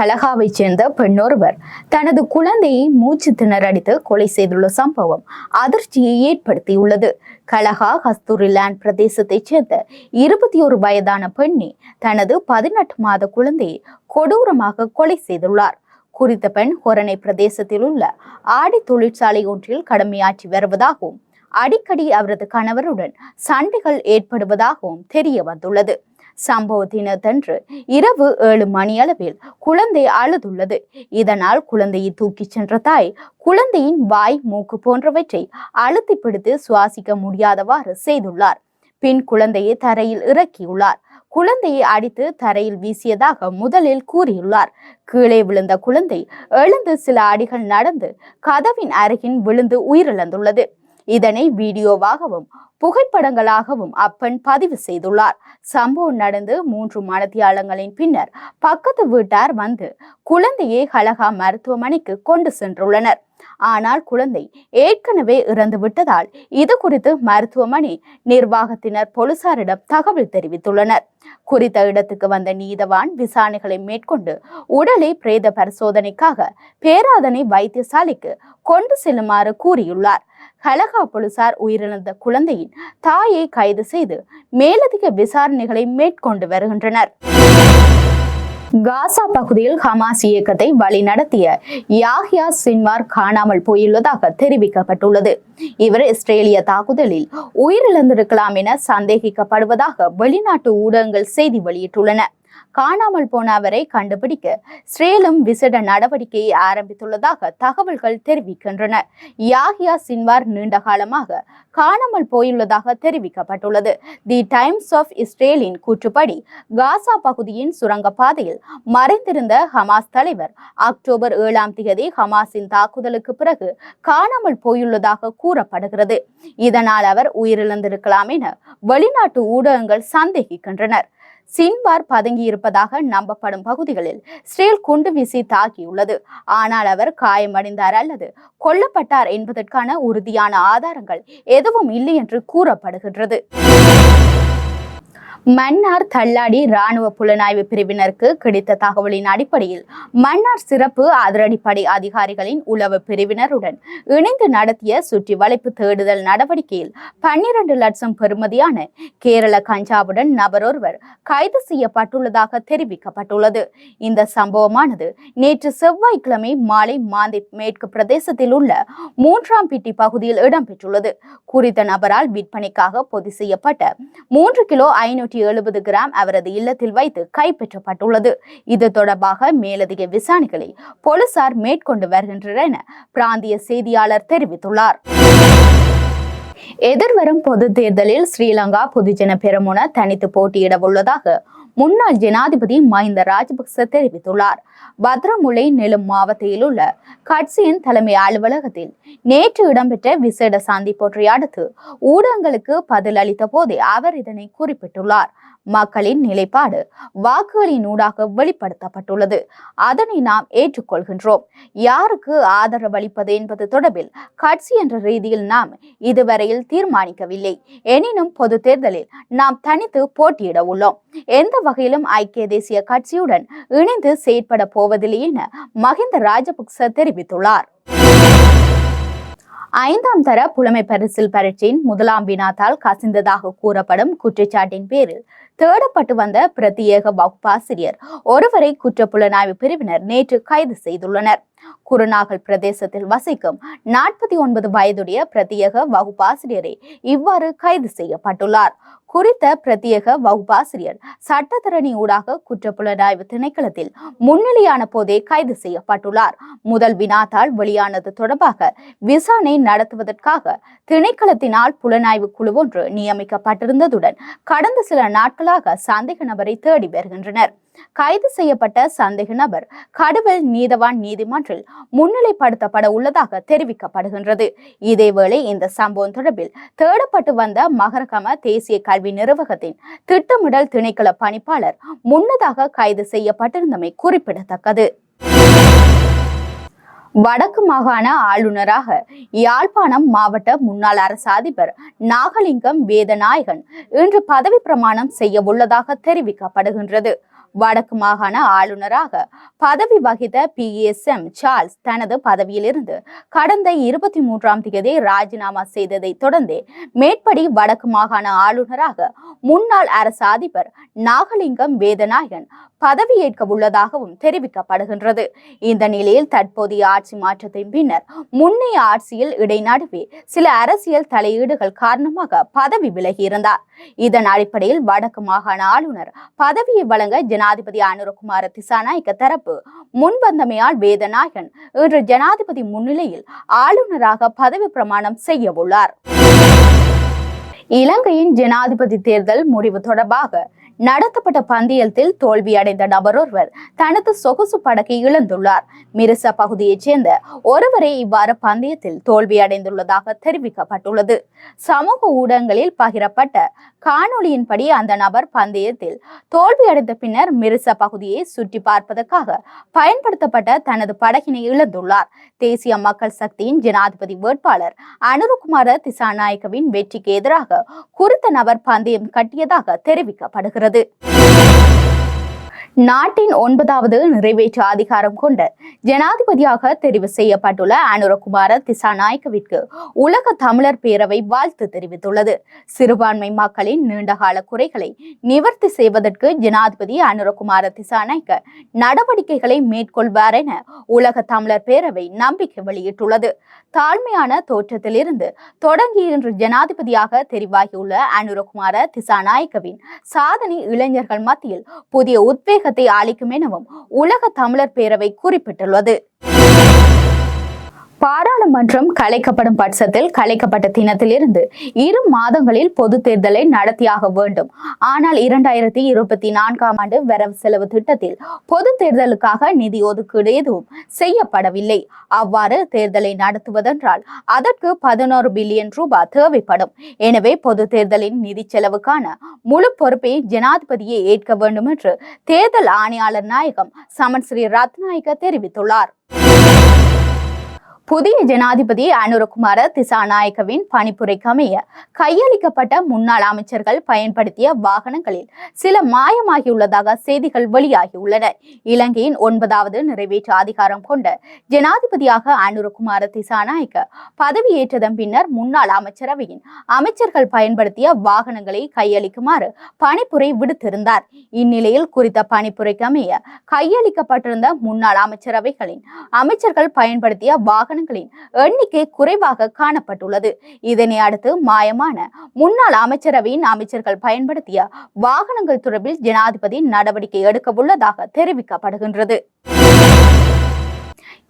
கலகாவைச் சேர்ந்த பெண்ணொருவர். தனது குழந்தையை மூச்சு திணறடித்து கொலை செய்துள்ள சம்பவம் அதிர்ச்சியை ஏற்படுத்தியுள்ளது. கலகா கஸ்தூரிலாண்ட் பிரதேசத்தைச் சேர்ந்த இருபத்தி ஒரு வயதான பெண்ணி தனது பதினெட்டு மாத குழந்தையை கொடூரமாக கொலை செய்துள்ளார். குறித்த பெண் ஹொரணை பிரதேசத்தில் உள்ள ஆடை தொழிற்சாலை ஒன்றில் கடமையாற்றி வருவதாகவும் அடிக்கடி அவரது கணவருடன் சண்டைகள் ஏற்படுவதாகவும் தெரிய வந்துள்ளது. சம்பவத்தினத்தன்று இரவு ஏழு மணியளவில் குழந்தை அழுதுள்ளது. இதனால் குழந்தையை தூக்கிச் சென்ற தாய் குழந்தையின் வாய் மூக்கு போன்றவற்றை அழுத்தி பிடித்து சுவாசிக்க முடியாதவாறு செய்துள்ளார். பின் குழந்தையை தரையில் இறக்கியுள்ளார். குழந்தையை அடித்து தரையில் வீசியதாக முதலில் கூறியுள்ளார். கீழே விழுந்த குழந்தை எழுந்து சில அடிகள் நடந்து கதவின் அருகில் விழுந்து உயிரிழந்துள்ளது. இதனை வீடியோவாகவும் புகைப்படங்களாகவும் அப்பன் பதிவு செய்துள்ளார். சம்பவம் நடந்து மூன்று மனத்தியாளங்களின் பின்னர் பக்கத்து வீட்டார் வந்து குழந்தையை ஹலகா மருத்துவமனைக்கு கொண்டு சென்றுள்ளனர். ஆனால் குழந்தை ஏற்கனவே இறந்து விட்டதால் இது குறித்து மருத்துவமனை நிர்வாகத்தினர் போலீசாரிடம் தகவல் தெரிவித்துள்ளனர். குறித்த இடத்துக்கு வந்த நீதவான் விசாரணைகளை மேற்கொண்டு உடலை பிரேத பரிசோதனைக்காக பேராதனை வைத்தியசாலைக்கு கொண்டு செல்லுமாறு கூறியுள்ளார். கலகா போலீசார் உயிரிழந்த குழந்தையின் தாயை கைது செய்து மேலதிக விசாரணைகளை மேற்கொண்டு வருகின்றனர். காசா பகுதியில் ஹமாஸ் இயக்கத்தை வழிநடத்திய யாஹ்யா சின்வார் காணாமல் போயுள்ளதாக தெரிவிக்கப்பட்டுள்ளது. இவர் இஸ்ரேலிய தாக்குதலில் உயிரிழந்திருக்கலாம் என சந்தேகிக்கப்படுவதாக வெளிநாட்டு ஊடகங்கள் செய்தி வெளியிட்டுள்ளன. காணாமல் போன அவரை கண்டுபிடிக்க ஸ்ரேலும் விசேட நடவடிக்கையை ஆரம்பித்துள்ளதாக தகவல்கள் தெரிவிக்கின்றன. யாஹியா சின்வார் நீண்ட காலமாக காணாமல் போயுள்ளதாக தெரிவிக்கப்பட்டுள்ளது. தி டைம்ஸ் ஆஃப் இஸ்ரேலின் கூற்றுப்படி காசா பகுதியின் சுரங்கப்பாதையில் மறைந்திருந்த ஹமாஸ் தலைவர் அக்டோபர் ஏழாம் தேதி ஹமாஸின் தாக்குதலுக்கு பிறகு காணாமல் போயுள்ளதாக கூறப்படுகிறது. இதனால் அவர் உயிரிழந்திருக்கலாம் என வெளிநாட்டு ஊடகங்கள் சந்தேகிக்கின்றனர். சின்வார் பதுங்கியிருப்பதாக நம்பப்படும் பகுதிகளில் ஸ்ரேல் குண்டு வீசி தாக்கியுள்ளது. ஆனால் அவர் காயமடைந்தார் அல்லது கொல்லப்பட்டார் என்பதற்கான உறுதியான ஆதாரங்கள் எதுவும் இல்லை என்று கூறப்படுகின்றது. மன்னார் தள்ளாடி ராணுவ புலனாய்வு பிரிவினருக்கு கிடைத்த தகவலின் அடிப்படையில் மன்னார் சிறப்பு அதிரடிப்படை அதிகாரிகளின் உளவு பிரிவினருடன் இணைந்து நடத்திய சுற்றி வளைப்பு தேடுதல் நடவடிக்கையில் பன்னிரண்டு லட்சம் பெறுமதியான கேரள கஞ்சாவுடன் நபரொருவர் கைது செய்யப்பட்டுள்ளதாக தெரிவிக்கப்பட்டுள்ளது. இந்த சம்பவமானது நேற்று செவ்வாய்க்கிழமை மாலை மாந்தி மேற்கு பிரதேசத்தில் உள்ள மூன்றாம் பிட்டி பகுதியில் இடம்பெற்றுள்ளது. குறித்த நபரால் விற்பனைக்காக பொது செய்யப்பட்ட மூன்று கிலோ இருநூற்றி எழுபது கிராம் அவரது இல்லத்தில் வைத்து கைப்பற்றப்பட்டுள்ளது. இது தொடர்பாக மேலதிக விசாரணைகளை போலீசார் மேற்கொண்டு வருகின்றனர் என பிராந்திய செய்தியாளர் தெரிவித்துள்ளார். எதிர்வரும் பொது தேர்தலில் ஸ்ரீலங்கா பொதுஜன பெருமுன தனித்து போட்டியிட உள்ளதாக முன்னாள் ஜனாதிபதி மஹிந்த ராஜபக்ச தெரிவித்துள்ளார். பத்ரமுலை நெலும் மாவட்டத்தில் உள்ள கட்சியின் தலைமை அலுவலகத்தில் நேற்று இடம்பெற்ற விசேட சந்திப்பொன்றை அடுத்து ஊடகங்களுக்கு பதில் அளித்த போதே அவர் இதனை குறிப்பிட்டுள்ளார். மக்களின் நிலைப்பாடு வாக்குகளின் ஊடாக வெளிப்படுத்தப்பட்டுள்ளது. அதனை நாம் ஏற்றுக்கொள்கின்றோம். யாருக்கு ஆதரவு அளிப்பது என்பது தொடர்பில் கட்சி என்ற ரீதியில் நாம் இதுவரையில் தீர்மானிக்கவில்லை. எனினும் பொது தேர்தலில் நாம் தனித்து போட்டியிட உள்ளோம். எந்த வகையிலும் ஐக்கிய தேசிய கட்சியுடன் இணைந்து செயற்பட போவதில்லை என மஹிந்த ராஜபக்ச தெரிவித்துள்ளார். ஐந்தாம் தர புலமை பரிசில் பரீட்சையின் முதலாம் வினாத்தால் கசிந்ததாக கூறப்படும் குற்றச்சாட்டின் பேரில் தேடப்பட்டு வந்த பிரத்யேக வகுப்பாசிரியர் ஒருவரை குற்றப்புலனாய்வு பிரிவினர் நேற்று கைது செய்துள்ளனர். குருநாகல் பிரதேசத்தில் வசிக்கும் நாற்பத்தி ஒன்பது வயதுடைய பிரத்யேக வகுப்பாசிரியரை இவ்வாறு கைது செய்யப்பட்டுள்ளார். குறித்த பிரத்யேக வகுப்பாசிரியர் சட்டத்தரணி ஊடாக குற்றப்புலனாய்வு திணைக்களத்தில் முன்னிலையான போதே கைது செய்யப்பட்டுள்ளார். முதல் வினாத்தாள் வெளியானது தொடர்பாக விசாரணை நடத்துவதற்காக திணைக்களத்தினால் புலனாய்வு குழு ஒன்று நியமிக்கப்பட்டிருந்ததுடன் கடந்த சில நாட்களாக சந்தேக நபரை தேடி வருகின்றனர். கைது செய்யப்பட்ட சந்தேக நபர் கடுவல் நீதவான் நீதிமன்றில் முன்னிலைப்படுத்தப்பட உள்ளதாக தெரிவிக்கப்படுகின்றது. இதேவேளை இந்த சம்பவம் தொடர்பில் தேடப்பட்டு வந்த மகரகம தேசிய கல்வி நிறுவகத்தின் திட்டமிடல் திணைக்கள பணிப்பாளர் முன்னதாக கைது செய்யப்பட்டிருந்தமை குறிப்பிடத்தக்கது. வடக்கு மாகாண ஆளுநராக யாழ்ப்பாணம் மாவட்ட முன்னாள் அரசு அதிபர் நாகலிங்கம் வேதநாயகன் இன்று பதவி பிரமாணம் செய்ய உள்ளதாக தெரிவிக்கப்படுகின்றது. வடக்கு மாகாண ஆளுநராக பதவி வகித்த பி எஸ் எம் சார்ல்ஸ் தனது பதவியிலிருந்து கடந்த இருபத்தி மூன்றாம் தேதி ராஜினாமா செய்ததை தொடர்ந்து மேற்படி வடக்கு மாகாண ஆளுநராக முன்னாள் அரசு அதிபர் நாகலிங்கம் வேதநாயகன் பதவியேற்க உள்ளதாகவும் தெரிவிக்கப்படுகின்றது. இந்த நிலையில் தற்போதைய ஆட்சி மாற்றத்தின் பின்னர் முன்னைய ஆட்சியில் இடைநடுவே சில அரசியல் தலையீடுகள் காரணமாக பதவி விலகியிருந்தார். இதன் அடிப்படையில் வடக்கு மாகாண ஆளுநர் பதவியை வழங்க ஜனாதிபதி அனுரகுமார திசாநாயக்க தரப்பு முன்வந்தமையால் வேதநாயகன் இன்று ஜனாதிபதி முன்னிலையில் ஆளுநராக பதவி பிரமாணம் செய்ய உள்ளார். இலங்கையின் ஜனாதிபதி தேர்தல் முடிவு தொடர்பாக நடத்தப்பட்ட பந்தயத்தில் தோல்வியடைந்த நபர் ஒருவர் தனது சொகுசு படகை இழந்துள்ளார். மிரிசா பகுதியைச் சேர்ந்த ஒருவரே இவ்வாறு பந்தயத்தில் தோல்வியடைந்துள்ளதாக தெரிவிக்கப்பட்டுள்ளது. சமூக ஊடகங்களில் பகிரப்பட்ட காணொளியின்படி அந்த நபர் பந்தயத்தில் தோல்வியடைந்த பின்னர் மிரிசா பகுதியை சுற்றி பார்ப்பதற்காக பயன்படுத்தப்பட்ட தனது படகினை இழந்துள்ளார். தேசிய மக்கள் சக்தியின் ஜனாதிபதி வேட்பாளர் அனுருகுமார திசாநாயக்கவின் வெற்றிக்கு எதிராக குறித்த நபர் பந்தயம் கட்டியதாக தெரிவிக்கப்படுகிறது. உள்ளது நாட்டின் ஒன்பதாவது நிறைவேற்று அதிகாரம் கொண்ட ஜனாதிபதியாக தெரிவு செய்யப்பட்டுள்ள அனுரகுமார திசாநாயக்கவிற்கு உலக தமிழர் பேரவை வாழ்த்து தெரிவித்துள்ளது. சிறுபான்மை மக்களின் நீண்டகால குறைகளை நிவர்த்தி செய்வதற்கு ஜனாதிபதி அனுரகுமார திசாநாயக்க நடவடிக்கைகளை மேற்கொள்வார் என உலக தமிழர் பேரவை நம்பிக்கை வெளியிட்டுள்ளது. தாழ்மையான தோற்றத்திலிருந்து தொடங்கி இன்று ஜனாதிபதியாக தெரிவாகியுள்ள அனுரகுமார திசாநாயக்கவின் சாதனை இளைஞர்கள் மத்தியில் புதிய தமிழகத்தை அளிக்கும் எனவும் உலக தமிழர் பேரவை குறிப்பிட்டுள்ளது. பாராளுமன்றம் கலைக்கப்படும் பட்சத்தில் கலைக்கப்பட்ட தினத்திலிருந்து இரு மாதங்களில் பொது தேர்தலை நடத்தியாக வேண்டும். ஆனால் இரண்டாயிரத்தி இருபத்தி நான்காம் ஆண்டு வரவு செலவு திட்டத்தில் பொது தேர்தலுக்காக நிதி ஒதுக்கீடு எதுவும் செய்யப்படவில்லை. அவ்வாறு தேர்தலை நடத்துவதென்றால் அதற்கு பதினோரு பில்லியன் ரூபாய் தேவைப்படும். எனவே பொது தேர்தலின் நிதி செலவுக்கான முழு பொறுப்பை ஜனாதிபதியை ஏற்க வேண்டும் என்று தேர்தல் ஆணையாளர் நாயகம் சமன் ஸ்ரீ ரத்நாயக்க தெரிவித்துள்ளார். புதிய ஜனாதிபதி அனுரகுமார திசாநாயக்கவின் பணிப்புரைக்கு அமைய கையளிக்கப்பட்ட முன்னாள் அமைச்சர்கள் பயன்படுத்திய வாகனங்களில் சில மாயமாகியுள்ளதாக செய்திகள் வெளியாகியுள்ளன. இலங்கையின் ஒன்பதாவது நிறைவேற்று அதிகாரம் கொண்ட ஜனாதிபதியாக அனுரகுமார திசாநாயக்க பதவியேற்றதன் பின்னர் முன்னாள் அமைச்சரவையின் அமைச்சர்கள் பயன்படுத்திய வாகனங்களை கையளிக்குமாறு பணிப்புரை விடுத்திருந்தார். இந்நிலையில் குறித்த பணிப்புரைக்கு அமைய கையளிக்கப்பட்டிருந்த முன்னாள் அமைச்சரவைகளின் அமைச்சர்கள் பயன்படுத்திய வாகன வாகனங்களின் எண்ணிக்கை குறைவாக காணப்பட்டுள்ளது. இதனை அடுத்து மாயமான முன்னாள் அமைச்சரவையின் அமைச்சர்கள் பயன்படுத்திய வாகனங்கள் தொடர்பில் ஜனாதிபதி நடவடிக்கை எடுக்க உள்ளதாக தெரிவிக்கப்படுகின்றது.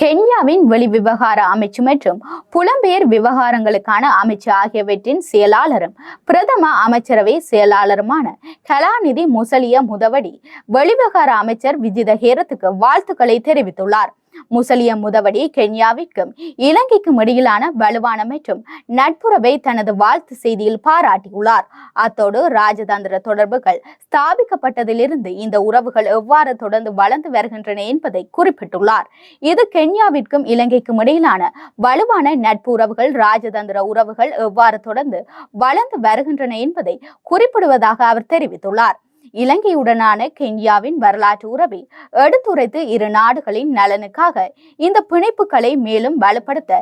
கென்யாவின் வெளிவிவகார அமைச்சு மற்றும் புலம்பெயர் விவகாரங்களுக்கான அமைச்சு ஆகியவற்றின் செயலாளரும் பிரதம அமைச்சரவை செயலாளருமான கலாநிதி முசலிய முதவடி வெளிவிவகார அமைச்சர் விஜித ஹேரத்துக்கு வாழ்த்துக்களை தெரிவித்துள்ளார். முசலிய முதவடி கென்யாவிற்கும் இலங்கைக்கும் இடையிலான வலுவான மற்றும் நட்புறவை தனது வாழ்த்து செய்தியில் பாராட்டியுள்ளார். அத்தோடு ராஜதந்திர தொடர்புகள் ஸ்தாபிக்கப்பட்டதிலிருந்து இந்த உறவுகள் எவ்வாறு தொடர்ந்து வளர்ந்து வருகின்றன என்பதை குறிப்பிட்டுள்ளார். இது கென்யாவிற்கும் இலங்கைக்கும் இடையிலான வலுவான நட்பு உறவுகள் ராஜதந்திர உறவுகள் எவ்வாறு தொடர்ந்து வளர்ந்து வருகின்றன என்பதை குறிப்பிடுவதாக அவர் தெரிவித்துள்ளார். இலங்கையுடனான கென்யாவின் வரலாற்று உறவை எடுத்துரைத்து இரு நாடுகளின் நலனுக்காக இந்த பிணைப்புகளை மேலும் வலுப்படுத்த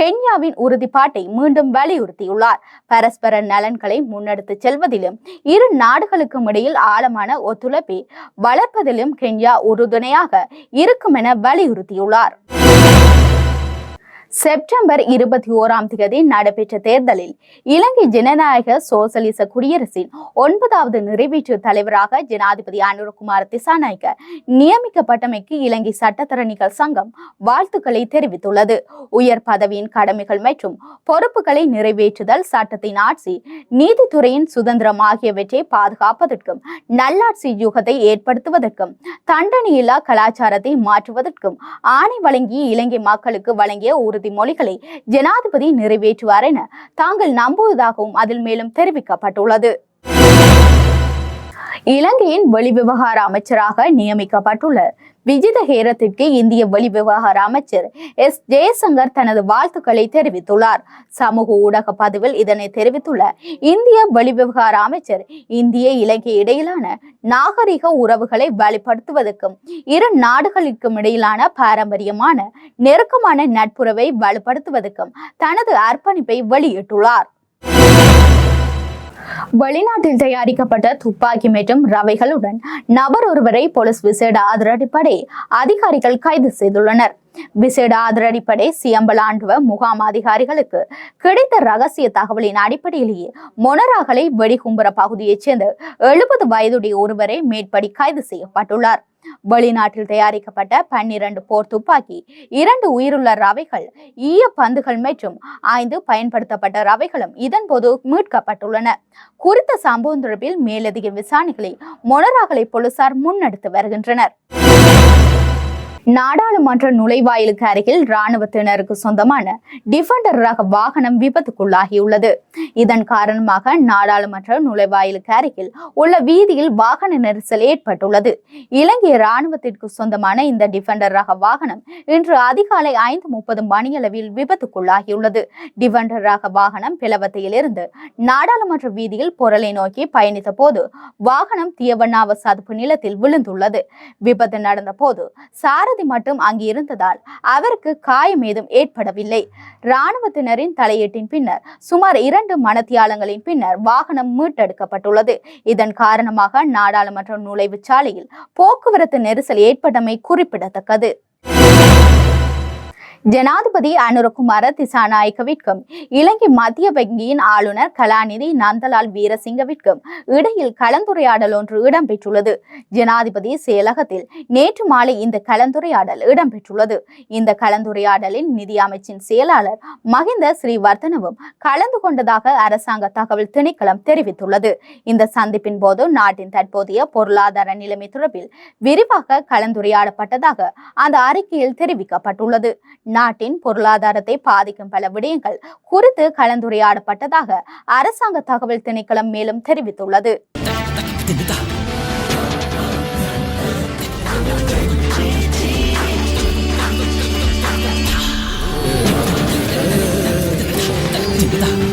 கென்யாவின் உறுதிப்பாட்டை மீண்டும் வலியுறுத்தியுள்ளார். பரஸ்பர நலன்களை முன்னெடுத்துச் செல்வதிலும் இரு நாடுகளுக்கும் இடையில் ஆழமான ஒத்துழைப்பை வளர்ப்பதிலும் கென்யா உறுதுணையாக இருக்கும் என வலியுறுத்தியுள்ளார். செப்டம்பர் இருபத்தி ஓராம் தேதி நடைபெற்ற தேர்தலில் இலங்கை ஜனநாயக சோசலிச குடியரசின் ஒன்பதாவது நிறைவேற்று தலைவராக ஜனாதிபதி அனுரகுமார் திசாநாயக்க நியமிக்கப்பட்டமைக்கு இலங்கை சட்டத்தரணிகள் சங்கம் வாழ்த்துக்களை தெரிவித்துள்ளது. உயர் பதவியின் கடமைகள் மற்றும் பொறுப்புகளை நிறைவேற்றுதல் சட்டத்தின் ஆட்சி நீதித்துறையின் சுதந்திரம் ஆகியவற்றை பாதுகாப்பதற்கும் நல்லாட்சி யூகத்தை ஏற்படுத்துவதற்கும் தண்டனையில்லா கலாச்சாரத்தை மாற்றுவதற்கும் ஆணை வழங்கி இலங்கை மக்களுக்கு வழங்கிய உறுதிமொழிகளை ஜனாதிபதி நிறைவேற்றுவார் என தாங்கள் நம்புவதாகவும் அதில் மேலும் தெரிவிக்கப்பட்டுள்ளது. இலங்கையின் வெளிவிவகார அமைச்சராக நியமிக்கப்பட்டுள்ள விஜித ஹேரத்திற்கு இந்திய வெளிவிவகார அமைச்சர் எஸ். ஜெயசங்கர் தனது வாழ்த்துக்களை தெரிவித்துள்ளார். சமூக ஊடக பதிவில் இதனை தெரிவித்துள்ள இந்திய வெளிவிவகார அமைச்சர் இந்திய இலங்கை இடையிலான நாகரிக உறவுகளை வலுப்படுத்துவதற்கும் இரு நாடுகளுக்கும் இடையிலான பாரம்பரியமான நெருக்கமான நட்புறவை வலுப்படுத்துவதற்கும் தனது அர்ப்பணிப்பை வெளியிட்டுள்ளார். வெளிநாட்டில் தயாரிக்கப்பட்ட துப்பாக்கி மற்றும் ரவைகளுடன் நபர் ஒருவரை போலீஸ் விசேட அதிரடிப்படை அதிகாரிகள் கைது செய்துள்ளனர். விசேட அதிரடிப்படை சியம்பலாண்டுவ முகாம் அதிகாரிகளுக்கு கிடைத்த ரகசிய தகவலின் அடிப்படையிலேயே மொனராகலை வெடிகும்புற பகுதியைச் சேர்ந்த எழுபது வயதுடைய ஒருவரை மேற்படி கைது செய்யப்பட்டுள்ளார். வெளிநாட்டில் தயாரிக்கப்பட்ட பன்னிரண்டு போர் துப்பாக்கி இரண்டு உயிருள்ள ரவைகள் ஈய பந்துகள் மற்றும் ஐந்து பயன்படுத்தப்பட்ட ரவைகளும் இதன்போது மீட்கப்பட்டுள்ளன. குறித்த சம்பவம் தொடர்பில் மேலதிக விசாரணைகளை மொனராகலை போலீசார் முன்னெடுத்து வருகின்றனர். நாடாளுமன்ற நுழைவாயிலுக்கு அருகில் ராணுவத்தினருக்கு சொந்தமான டிஃபெண்டர் ரக வாகனம் விபத்துக்குள்ளாகியுள்ளது. இதன் காரணமாக நாடாளுமன்ற நுழைவாயிலுக்கு அருகில் உள்ள வீதியில் வாகன நெரிசல் ஏற்பட்டுள்ளது. இலங்கை ராணுவத்திற்கு சொந்தமான இந்த டிஃபெண்டர் ரக வாகனம் இன்று அதிகாலை ஐந்து முப்பது மணியளவில் விபத்துக்குள்ளாகியுள்ளது. டிஃபெண்டர் ரக வாகனம் பிளவத்தையிலிருந்து நாடாளுமன்ற வீதியில் பொருளை நோக்கி பயணித்த போது வாகனம் தியவண்ணாவ சதுப்பு நிலத்தில் விழுந்துள்ளது. விபத்து நடந்த போது சார சாரதி மட்டும் அங்கு இருந்ததால் அவருக்கு காயம் ஏதும் ஏற்படவில்லை. ராணுவத்தினரின் தலையீட்டின் பின்னர் சுமார் இரண்டு மணத்தியாலங்களின் பின்னர் வாகனம் மீட்டெடுக்கப்பட்டுள்ளது. இதன் காரணமாக நாடாளுமன்ற நுழைவுச் சாலையில் போக்குவரத்து நெரிசல் ஏற்பட்டமை குறிப்பிடத்தக்கது. ஜனாதிபதி அனுரகுமார திசாநாயக்கவிற்கும் இலங்கை மத்திய வங்கியின் ஆளுநர் கலாநிதி நந்தலால் வீரசிங்கவிற்கும் இடையில் கலந்துரையாடல் ஒன்று இடம்பெற்றுள்ளது. ஜனாதிபதி செயலகத்தில் நேற்று மாலை இந்த கலந்துரையாடல் இடம்பெற்றுள்ளது. இந்த கலந்துரையாடலில் நிதி அமைச்சின் செயலாளர் மகிந்த ஸ்ரீவர்தனவும் கலந்து கொண்டதாக அரசாங்க தகவல் திணைக்களம் தெரிவித்துள்ளது. இந்த சந்திப்பின் போது நாட்டின் தற்போதைய பொருளாதார நிலைமை தொடர்பில் விரிவாக கலந்துரையாடப்பட்டதாக அந்த அறிக்கையில் தெரிவிக்கப்பட்டுள்ளது. நாட்டின் பொருளாதாரத்தை பாதிக்கும் பல விடயங்கள் குறித்து கலந்துரையாடப்பட்டதாக அரசாங்க தகவல் திணைக்களம் மேலும் தெரிவித்துள்ளது Yeah.